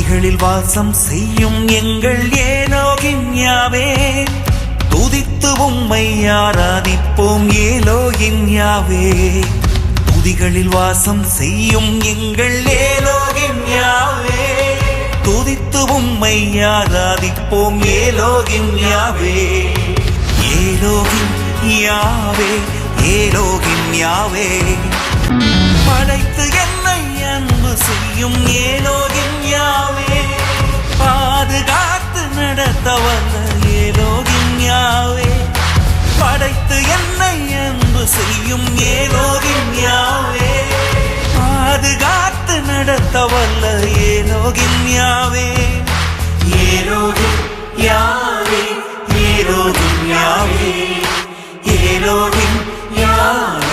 துதிகளில் வாசம் செய்யும் எங்கள் ஏலோகின் யாவே துதித்து உம்மை ஆராதிப்போம் ஏலோகின் யாவே துதிகளில் வாசம் செய்யும் எங்கள் ஏலோகின் யாவே துதித்து உம்மை ஆராதிப்போம் Elohim Yahweh Elohim Yahweh Elohim Yahweh படைத்து என்னை அன்பு செய்யும் ஏலோ பார்த்து என்னை அன்பு செய்யும் ஏலோகின் யாவே. பாதுகாத்து நடத்த வல்ல Elohim Yahweh. Elohim Yahweh Elohim Yahweh. Elohim Yahweh Yahweh.